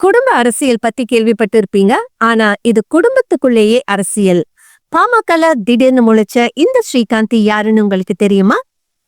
குடும்ப அரசியல் பத்தி கேள்விப்பட்டு இருப்பீங்க ஆனா இது குடும்பத்துக்குள்ளேயே அரசியல். பாமகல திடீர்னு முளைச்ச இந்த ஸ்ரீகாந்தி யாருன்னு உங்களுக்கு தெரியுமா?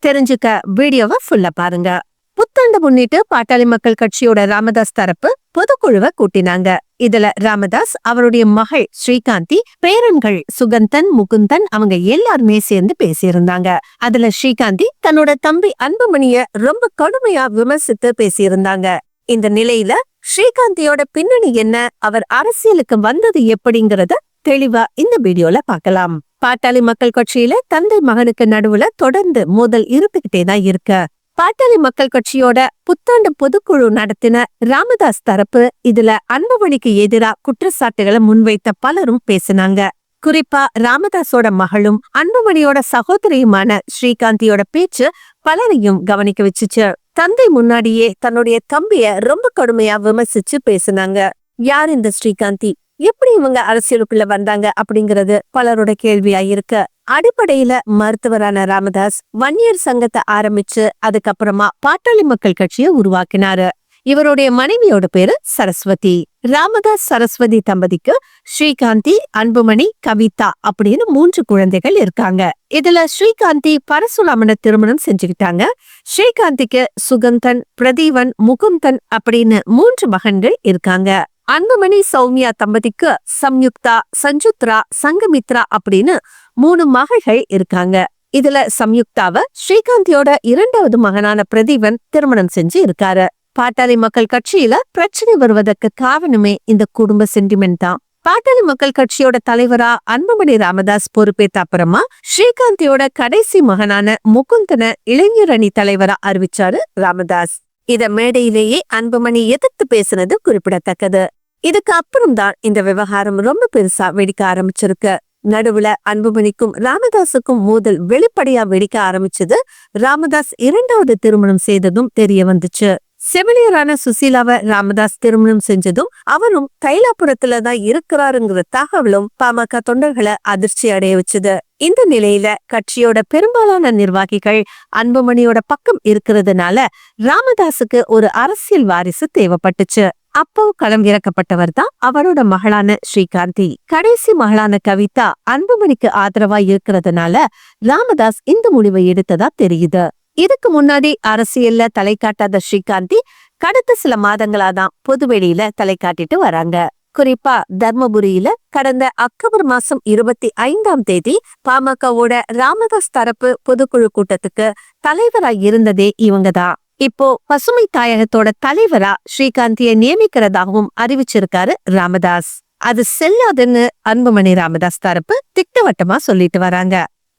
தெரிஞ்சுக்க வீடியோவை ஃபுல்லா பாருங்க. புத்தாண்டு முன்னிட்டு பாட்டாளி மக்கள் கட்சியோட ராமதாஸ் தரப்பு பொதுக்குழுவை கூட்டினாங்க. இதுல ராமதாஸ் அவருடைய மகள் ஸ்ரீகாந்தி பேரன்கள் சுகந்தன் முகுந்தன் அவங்க எல்லாருமே சேர்ந்து பேசியிருந்தாங்க. அதுல ஸ்ரீகாந்தி தன்னோட தம்பி அன்புமணிய ரொம்ப கடுமையா விமர்சித்து பேசியிருந்தாங்க. இந்த நிலையில ஸ்ரீகாந்தியோட பின்னணி என்ன? அவர் அரசியலுக்கு வந்தது எப்படிங்கறத தெளிவா இந்த வீடியோல பார்க்கலாம். பாட்டாளி மக்கள் கட்சியில தந்தை மகனுக்கு நடுவுல தொடர்ந்து மோதல் இருந்துகிட்டே தான் இருக்கு. பாட்டாளி மக்கள் கட்சியோட புத்தாண்டு பொதுக்குழு நடத்தின ராமதாஸ் தரப்பு இதுல அன்புமணிக்கு எதிரா குற்றச்சாட்டுகளை முன்வைத்த பலரும் பேசினாங்க. குறிப்பா ராமதாஸோட மகளும் அன்புமணியோட சகோதரியுமான ஸ்ரீகாந்தியோட பேச்சு பலரையும் கவனிக்க வச்சுச்சு. தந்தை முன்னாடியே தன்னுடைய தம்பிய ரொம்ப கடுமையா விமர்சிச்சு பேசினாங்க. யார் இந்த ஸ்ரீகாந்தி? எப்படி இவங்க அரசியலுக்குள்ள வந்தாங்க அப்படிங்கறது பலரோட கேள்வியா இருக்கு. அடிப்படையில மருத்துவரான ராமதாஸ் வன்னியர் சங்கத்தை ஆரம்பிச்சு அதுக்கப்புறமா பாட்டாளி மக்கள் கட்சியை உருவாக்கினாரு. இவருடைய மனைவியோட பேரு சரஸ்வதி. ராமதாஸ் சரஸ்வதி தம்பதிக்கு ஸ்ரீகாந்தி அன்புமணி கவிதா அப்படின்னு மூன்று குழந்தைகள் இருக்காங்க. இதுல ஸ்ரீகாந்தி பரசுராமனை திருமணம் செஞ்சுக்கிட்டாங்க. ஸ்ரீகாந்திக்கு சுகந்தன் பிரதீவன் முகுந்தன் அப்படின்னு மூன்று மகன்கள் இருக்காங்க. அன்புமணி சௌமியா தம்பதிக்கு சம்யுக்தா சஞ்சுத்ரா சங்கமித்ரா அப்படின்னு மூணு மகள்கள் இருக்காங்க. இதுல சம்யுக்தாவ ஸ்ரீகாந்தியோட இரண்டாவது மகனான பிரதீவன் திருமணம் செஞ்சு இருக்காரு. பாட்டாளி மக்கள் கட்சியில பிரச்சனை வருவதற்கு காரணமே இந்த குடும்ப சென்டிமெண்ட் தான். பாட்டாளி மக்கள் கட்சியோட தலைவரா அன்புமணி ராமதாஸ் பொறுப்பேற்ற அப்புறமா ஸ்ரீகாந்தியோட கடைசி மகனான முகுந்தன இளைஞர் அணி தலைவரா அறிவிச்சாரு ராமதாஸ். இத மேடையிலேயே அன்புமணி எதிர்த்து பேசினது குறிப்பிடத்தக்கது. இதுக்கு அப்புறம் தான் இந்த விவகாரம் ரொம்ப பெருசா வெடிக்க ஆரம்பிச்சிருக்கு. நடுவுல அன்புமணிக்கும் ராமதாஸுக்கும் மோதல் வெளிப்படையா வெடிக்க ஆரம்பிச்சது ராமதாஸ் இரண்டாவது திருமணம் செய்ததும் தெரிய வந்துச்சு. செவிலியரான சுசீலாவை ராமதாஸ் திருமணம் செஞ்சதும் அவரும் தைலாபுரத்துல தான் இருக்கிறாருங்கிற தகவலும் பாமக தொண்டர்களை அதிர்ச்சி அடைய வச்சது. இந்த நிலையில கட்சியோட பெரும்பாலான நிர்வாகிகள் அன்புமணியோட பக்கம் இருக்கிறதுனால ராமதாஸுக்கு ஒரு அரசியல் வாரிசு தேவைப்பட்டுச்சு. அப்போ களம் இறக்கப்பட்டவர் தான் அவரோட மகளான ஸ்ரீகாந்தி. கடைசி மகளான கவிதா அன்புமணிக்கு ஆதரவா இருக்கிறதுனால ராமதாஸ் இந்த முடிவை எடுத்ததா தெரியுது. இதுக்கு முன்னாடி அரசியல்ல தலை காட்டாத ஸ்ரீகாந்தி கடந்த சில மாதங்களா தான் பொதுவெளியில தலை காட்டிட்டு வராங்க. குறிப்பா தர்மபுரியில கடந்த அக்டோபர் மாசம் இருபத்தி ஐந்தாம் தேதி பாமகவோட ராமதாஸ் தரப்பு பொதுக்குழு கூட்டத்துக்கு தலைவரா இருந்ததே இவங்கதான் இப்போ பசுமை தாயகத்தோட தலைவரா ஸ்ரீகாந்தியை நியமிக்கிறதாகவும் அறிவிச்சிருக்காரு ராமதாஸ். அது செல்லாதுன்னு அன்புமணி ராமதாஸ் தரப்பு திட்டவட்டமா சொல்லிட்டு வராங்க.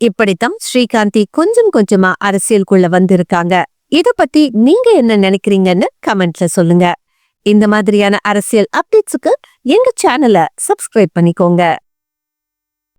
இப்படித்தான் ஸ்ரீகாந்தி கொஞ்சம் கொஞ்சமா அரசியலுக்குள்ள வந்திருக்காங்க. இத பத்தி நீங்க என்ன நினைக்கிறீங்கன்னு கமெண்ட்ல சொல்லுங்க. இந்த மாதிரியான அரசியல் அப்டேட்ஸுக்கு எங்க சேனலை சப்ஸ்கிரைப் பண்ணிக்கோங்க.